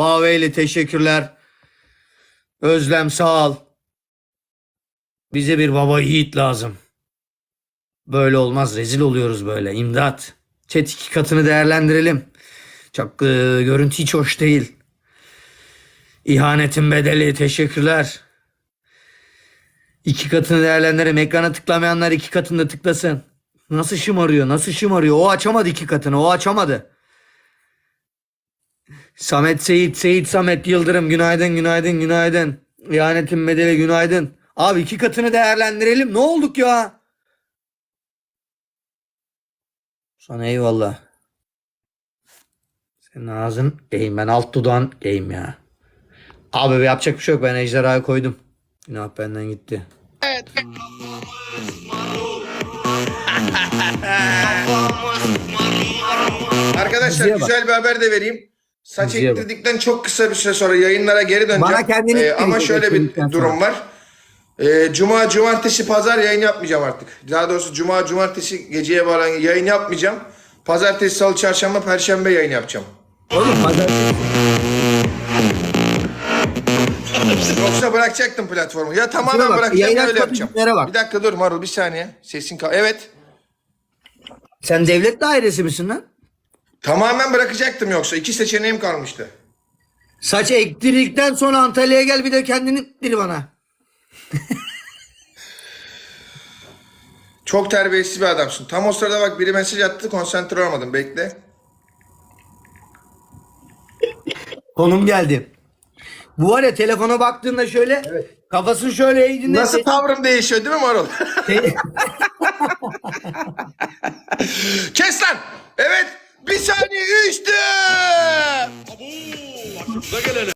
Huawei'li teşekkürler. Özlem sağ ol. Bize bir baba yiğit lazım. Böyle olmaz. Rezil oluyoruz böyle. İmdat. Chat iki katını değerlendirelim. Çok e, görüntü hiç hoş değil. İhanetin bedeli. Teşekkürler. İki katını değerlendirelim. Ekrana tıklamayanlar iki katını da tıklasın. Nasıl şımarıyor? Nasıl şımarıyor? O açamadı iki katını. O açamadı. Samet Seyit, Seyit Samet Yıldırım günaydın günaydın günaydın. İhanetin bedeli günaydın. Abi iki katını değerlendirelim. Ne olduk ya? Sana eyvallah. Senin ağzın eğim. Ben alt dudağın eğim ya. Abi yapacak bir şey yok. Ben ejderhayı koydum. Günah benden gitti. Arkadaşlar Diziye bak. güzel bir haber de vereyim. Saç Diziye bak. ektirdikten çok kısa bir süre sonra yayınlara geri döneceğim. Bana kendini Ee, ama ektirecek şöyle bir ektirdikten durum sonra. var. Ee, Cuma, cumartesi, pazar yayın yapmayacağım artık. Daha doğrusu Cuma, cumartesi geceye bağlan yayın yapmayacağım. Pazartesi, salı, çarşamba, perşembe yayın yapacağım. Oğlum pazartesi. Yoksa bırakacaktım platformu. Ya tamamen bak, bırakacağım yayın ya öyle açma yapacağım. bilgilere bak. Bir dakika dur Marul bir saniye. Sesin kal. Evet. Sen devlet dairesi misin lan? Tamamen bırakacaktım yoksa. iki seçeneğim kalmıştı. Saç ektirdikten sonra Antalya'ya gel bir de kendini dir bana. Çok terbiyesiz bir adamsın. Tam o sırada bak biri mesaj attı konsantre olamadım. Bekle. Konum geldi. Bu var ya telefona baktığında şöyle kafasını şöyle eğdiğinde Nasıl tavrım değişiyor değil mi Marul? Şey- Kes lan! Evet! Bir saniye üçtü!